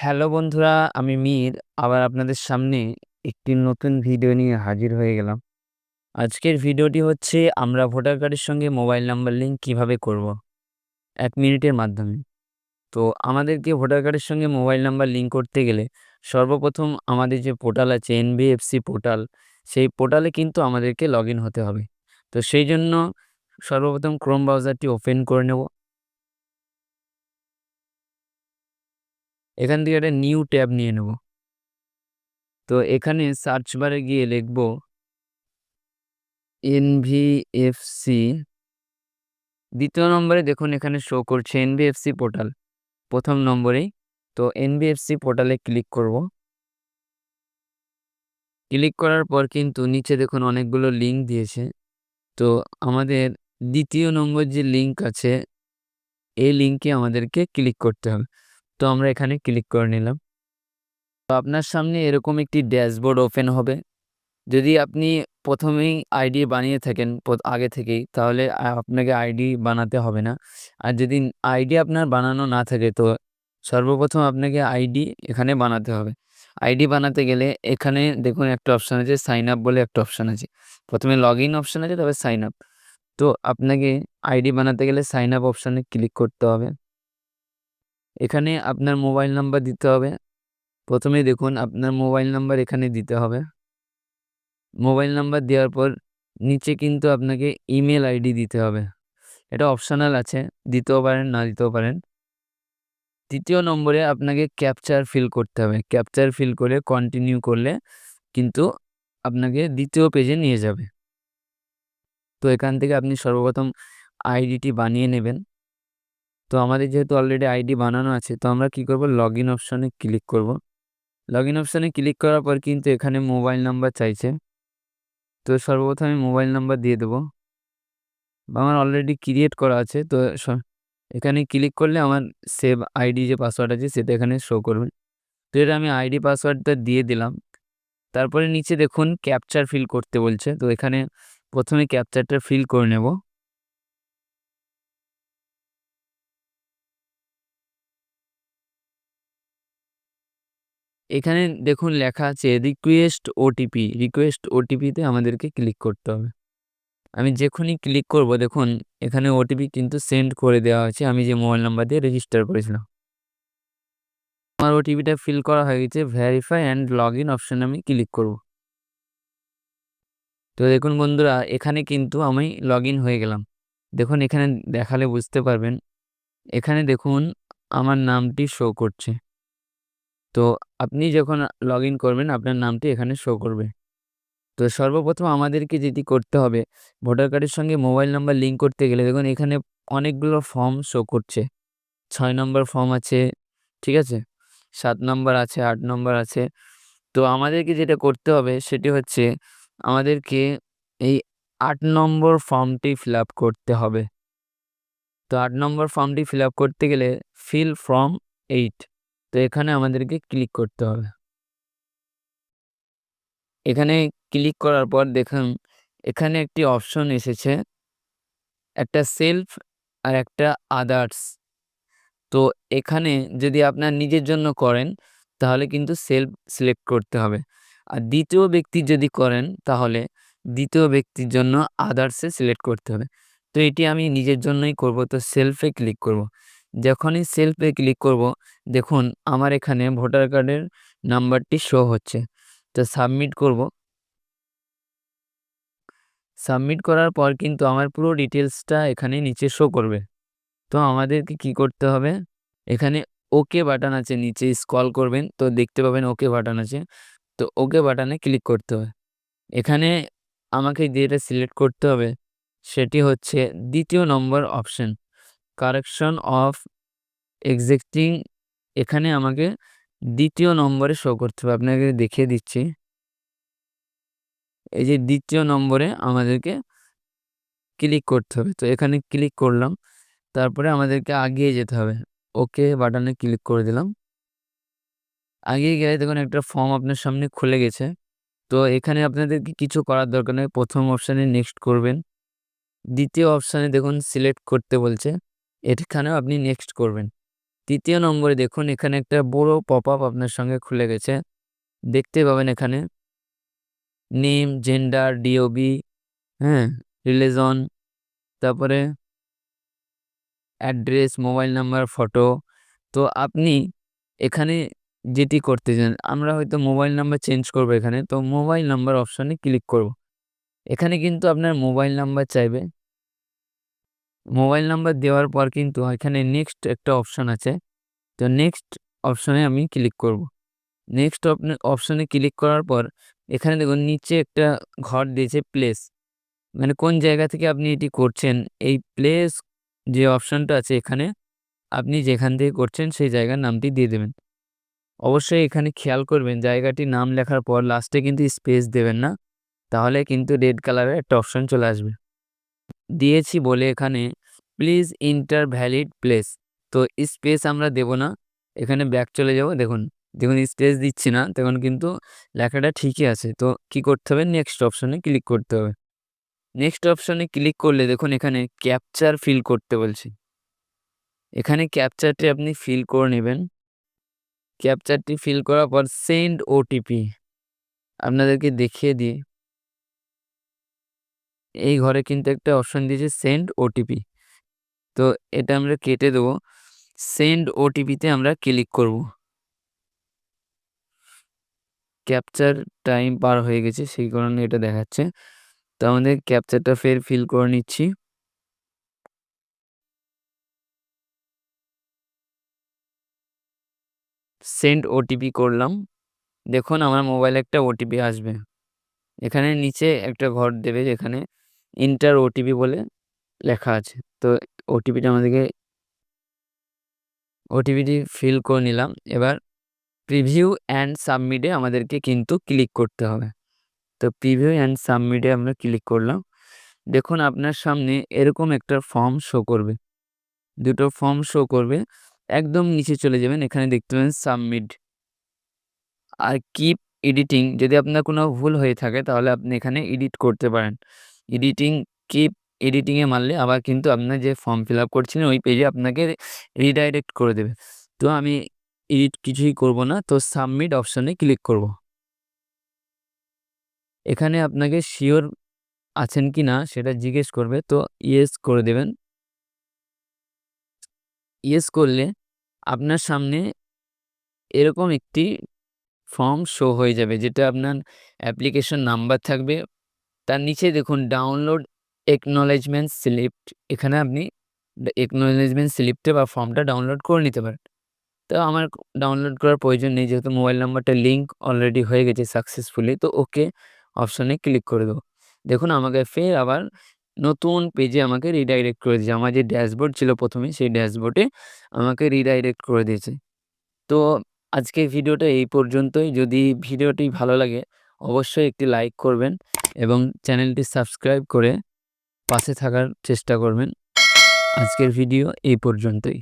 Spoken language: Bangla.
হ্যালো বন্ধুরা, আমি মীর আবার আপনাদের সামনে একটি নতুন ভিডিও নিয়ে হাজির হয়ে গেলাম। আজকের ভিডিওটি হচ্ছে আমরা ভোটার কার্ডের সঙ্গে মোবাইল নাম্বার লিঙ্ক কীভাবে করব। এক মিনিটের মাধ্যমে। তো আমাদেরকে ভোটার কার্ডের সঙ্গে মোবাইল নাম্বার লিঙ্ক করতে গেলে সর্বপ্রথম আমাদের যে পোর্টাল আছে এনবিএফসি পোর্টাল, সেই পোর্টালে কিন্তু আমাদেরকে লগইন হতে হবে। তো সেই জন্য সর্বপ্রথম ক্রোম ব্রাউজারটি ওপেন করে নেব। এখান থেকে একটা নিউ ট্যাব নিয়ে নেব। তো এখানে সার্চ বারে গিয়ে লিখব এনভিএফসি দ্বিতীয় নম্বরে দেখুন এখানে শো করছে এনভিএফসি পোর্টাল প্রথম নম্বরেই। তো এনবিএফসি পোর্টালে ক্লিক করব। ক্লিক করার পর কিন্তু নিচে দেখুন অনেকগুলো লিঙ্ক দিয়েছে। তো আমাদের দ্বিতীয় নম্বর যে লিঙ্ক আছে, এই লিঙ্কে আমাদেরকে ক্লিক করতে হবে। তো আমরা এখানে ক্লিক করে নিলাম। তো আপনার সামনে এরকম একটি ড্যাশবোর্ড ওপেন হবে। যদি আপনি প্রথমেই আইডি বানিয়ে থাকেন আগে থেকেই, তাহলে আপনাকে আইডি বানাতে হবে না। আর যদি আইডি আপনার বানানো না থাকে, তো সর্বপ্রথম আপনাকে আইডি এখানে বানাতে হবে। আইডি বানাতে গেলে এখানে দেখুন একটা অপশান আছে সাইন আপ বলে একটা অপশান আছে। প্রথমে লগ ইন অপশান আছে তবে সাইন আপ তো আপনাকে আইডি বানাতে গেলে সাইন আপ অপশানে ক্লিক করতে হবে। এখানে আপনার মোবাইল নাম্বার দিতে হবে। প্রথমে দেখুন, আপনার মোবাইল নাম্বার এখানে দিতে হবে। মোবাইল নাম্বার দেওয়ার পর নিচে কিন্তু আপনাকে ইমেল আইডি দিতে হবে। এটা অপশনাল আছে, দিতেও পারেন, না দিতেও পারেন। তৃতীয় নম্বরে আপনাকে ক্যাপচার ফিল করতে হবে। ক্যাপচার ফিল করে কন্টিনিউ করলে কিন্তু আপনাকে দ্বিতীয় পেজে নিয়ে যাবে। তো এখান থেকে আপনি সর্বপ্রথম আইডিটি বানিয়ে নেবেন। তো আমাদের যেহেতু অলরেডি আইডি বানানো আছে, তো আমরা কি করব? লগ ইন অপশানে ক্লিক করব। লগ ইন অপশানে ক্লিক করার পর কিন্তু এখানে মোবাইল নাম্বার চাইছে। তো সর্বপ্রথম আমি মোবাইল নাম্বার দিয়ে দেবো। আমার অলরেডি ক্রিয়েট করা আছে, তো এখানে ক্লিক করলে আমার সেভ আইডি যে পাসওয়ার্ড আছে, সেটা এখানে শো করবে। তো এটা আমি আইডি পাসওয়ার্ডটা দিয়ে দিলাম। তারপরে নিচে দেখুন ক্যাপচার ফিল করতে বলছে। তো এখানে প্রথমে ক্যাপচারটা ফিল করে নেব। এখানে দেখুন লেখা আছে রিকোয়েস্ট ওটিপি রিকোয়েস্ট ওটিপিতে আমাদেরকে ক্লিক করতে হবে। আমি যখনই ক্লিক করব, দেখুন, এখানে ওটিপি কিন্তু সেন্ড করে দেওয়া হয়েছে। আমি যে মোবাইল নাম্বার দিয়ে রেজিস্টার করেছিলাম। আমার ওটিপিটা ফিল করা হয়ে গেছে ভ্যারিফাই অ্যান্ড লগ ইন অপশানে আমি ক্লিক করব। তো দেখুন বন্ধুরা, এখানে কিন্তু আমি লগ ইন হয়ে গেলাম। দেখুন, এখানে দেখালে বুঝতে পারবেন। এখানে দেখুন, আমার নামটি শো করছে। তো আপনি যখন লগ ইন করবেন, আপনার নামটি এখানে শো করবে। তো সর্বপ্রথম আমাদেরকে যেটি করতে হবে ভোটার কার্ডের সঙ্গে মোবাইল নাম্বার লিঙ্ক করতে গেলে দেখুন, এখানে অনেকগুলো ফর্ম শো করছে। ছয় নম্বর ফর্ম আছে, ঠিক আছে? সাত নম্বর আছে, আট নম্বর আছে। তো আমাদেরকে যেটা করতে হবে, সেটি হচ্ছে আমাদেরকে এই আট নম্বর ফর্মটি ফিল করতে হবে। তো আট নম্বর ফর্মটি ফিল করতে গেলে ফিল ফর্ম এইট তো এখানে আমাদেরকে ক্লিক করতে হবে। এখানে ক্লিক করার পর দেখুন, এখানে একটি অপশন এসেছে, একটা সেলফ আর একটা আদার্স তো এখানে যদি আপনার নিজের জন্য করেন, তাহলে কিন্তু সেলফ সিলেক্ট করতে হবে। আর দ্বিতীয় ব্যক্তি যদি করেন, তাহলে দ্বিতীয় ব্যক্তির জন্য আদার্সে সিলেক্ট করতে হবে। তো এটি আমি নিজের জন্যই করব, তো সেলফে ক্লিক করব। যখনই সেলফে ক্লিক করব, দেখুন আমার এখানে ভোটার কার্ডের নাম্বারটি শো হচ্ছে। তো সাবমিট করব। সাবমিট করার পর কিন্তু আমার পুরো ডিটেলসটা এখানে নিচে শো করবে। তো আমাদেরকে কি করতে হবে? এখানে ওকে বাটন আছে, নিচে স্কল করবেন, তো দেখতে পাবেন ওকে বাটন আছে। তো ওকে বাটনে ক্লিক করতে হবে। এখানে আমাকে যেটা সিলেক্ট করতে হবে, সেটি হচ্ছে দ্বিতীয় নম্বর অপশন কারেকশন অফ এক্সিস্টিং এখানে আমাকে দ্বিতীয় নম্বরে শো করতে হবে। আপনাকে দেখিয়ে দিচ্ছি। এই যে দ্বিতীয় নম্বরে আমাদেরকে ক্লিক করতে হবে। তো এখানে ক্লিক করলাম। তারপরে আমাদেরকে আগিয়ে যেতে হবে। ওকে বাটনে ক্লিক করে দিলাম। আগিয়ে গেলে দেখুন একটা ফর্ম আপনার সামনে খুলে গেছে। তো এখানে আপনাদেরকে কিছু করার দরকার নেই। প্রথম অপশানে নেক্সট করবেন। দ্বিতীয় অপশানে দেখুন সিলেক্ট করতে বলছে। এখানেও আপনি নেক্সট করবেন। তৃতীয় নম্বরে দেখুন, এখানে একটা বড় পপ আপ আপনার সঙ্গে খুলে গেছে। দেখতে পাবেন এখানে। নেম জেন্ডার ডিওবি হ্যাঁ রিলিজন তারপরে অ্যাড্রেস মোবাইল নাম্বার ফটো তো আপনি এখানে যেটি করতে চান, আমরা হয়তো মোবাইল নাম্বার চেঞ্জ করব এখানে। তো মোবাইল নাম্বার অপশানে ক্লিক করব। এখানে কিন্তু আপনার মোবাইল নাম্বার চাইবে। মোবাইল নাম্বার দেওয়ার পর কিন্তু এখানে নেক্সট একটা অপশান আছে। তো নেক্সট অপশানে আমি ক্লিক করব। নেক্সট অপশানে ক্লিক করার পর এখানে দেখুন নিচে একটা ঘর দিয়েছে প্লেস মানে কোন জায়গা থেকে আপনি এটি করছেন? এই প্লেস যে অপশানটা আছে এখানে আপনি যেখান থেকে করছেন সেই জায়গার নামটি দিয়ে দেবেন। অবশ্যই এখানে খেয়াল করবেন জায়গাটি নাম লেখার পর লাস্টে কিন্তু স্পেস দেবেন না। তাহলে কিন্তু রেড কালারের একটা অপশান চলে আসবে। দিয়েছি বলে এখানে, প্লিজ ইন্টার ভ্যালিড প্লেস। তো স্পেস আমরা দেব না, এখানে ব্যাক চলে যাব। দেখুন দেখুন স্পেস দিচ্ছি না, তখন কিন্তু লেখাটা ঠিকই আছে। তো কি করতে হবে? নেক্সট অপশনে ক্লিক করতে হবে। নেক্সট অপশনে ক্লিক করলে দেখুন এখানে ক্যাপচার ফিল করতে বলছি। এখানে ক্যাপচারটি আপনি ফিল করে নেবেন। ক্যাপচারটি ফিল করার পর সেন্ড ওটিপি। আপনাদেরকে দেখিয়ে দিই। এই ঘরে কিন্তু একটা অপশন দিয়েছে সেন্ড ওটিপি। তো এটা আমরা কেটে দেবো। সেন্ড ওটিপিতে আমরা ক্লিক করব। ক্যাপচার টাইম পার হয়ে গেছে, সেই কারণে এটা দেখাচ্ছে। তো আমাদের ক্যাপচারটা ফের ফিল করে নিচ্ছি। সেন্ড ওটিপি করলাম। দেখুন, আমার মোবাইলে একটা ওটিপি আসবে। এখানে নিচে একটা ঘর দেবে যেখানে ইন্টার ওটিপি বলে লেখা আছে। তো ওটিপিটা আমাদেরকে ওটিপিটি ফিল করে নিলাম। এবার প্রিভিউ অ্যান্ড সাবমিটে আমাদেরকে কিন্তু ক্লিক করতে হবে। তো প্রিভিউ অ্যান্ড সাবমিটে আমরা ক্লিক করলাম। দেখুন আপনার সামনে এরকম একটা ফর্ম শো করবে। দুটো ফর্ম শো করবে। একদম নিচে চলে যাবেন। এখানে দেখতে পাবেন সাবমিট আর কিপ এডিটিং যদি আপনার কোনো ভুল হয়ে থাকে তাহলে আপনি এখানে এডিট করতে পারেন। এডিটিং কিপ এডিটিংয়ে মারলে আবার কিন্তু আপনার যে ফর্ম ফিল আপ করছিলেন ওই পেজে আপনাকে রিডাইরেক্ট করে দেবে। তো আমি এডিট কিছুই করব না, তো সাবমিট অপশানে ক্লিক করব। এখানে আপনাকে শিওর আছেন কি না সেটা জিজ্ঞেস করবে, তো ইয়েস করে দেবেন। ইয়েস করলে আপনার সামনে এরকম একটি ফর্ম শো হয়ে যাবে, যেটা আপনার অ্যাপ্লিকেশন নাম্বার থাকবে তার নিচে দেখুন ডাউনলোড একনলেজমেন্ট স্লিপ এখানে আপনি একনলেজমেন্ট স্লিপটা বা ফর্মটা ডাউনলোড করে নিতে পারেন। তো আমার ডাউনলোড করার প্রয়োজন নেই, যেহেতু মোবাইল নাম্বারটা লিঙ্ক অলরেডি হয়ে গেছে সাকসেসফুলি তো ওকে অপশানে ক্লিক করে দেবো। দেখুন, আমাকে ফের আবার নতুন পেজে আমাকে রিডাইরেক্ট করে দিয়েছে। আমার যে ড্যাশবোর্ড ছিল প্রথমে সেই ড্যাশবোর্ডে আমাকে রিডাইরেক্ট করে দিয়েছে। তো আজকে ভিডিওটা এই পর্যন্তই। যদি ভিডিওটি ভালো লাগে, অবশ্যই একটি লাইক করবেন। এবং চ্যানেলটি সাবস্ক্রাইব করে পাশে থাকার চেষ্টা করবেন। আজকের ভিডিও এই পর্যন্তই।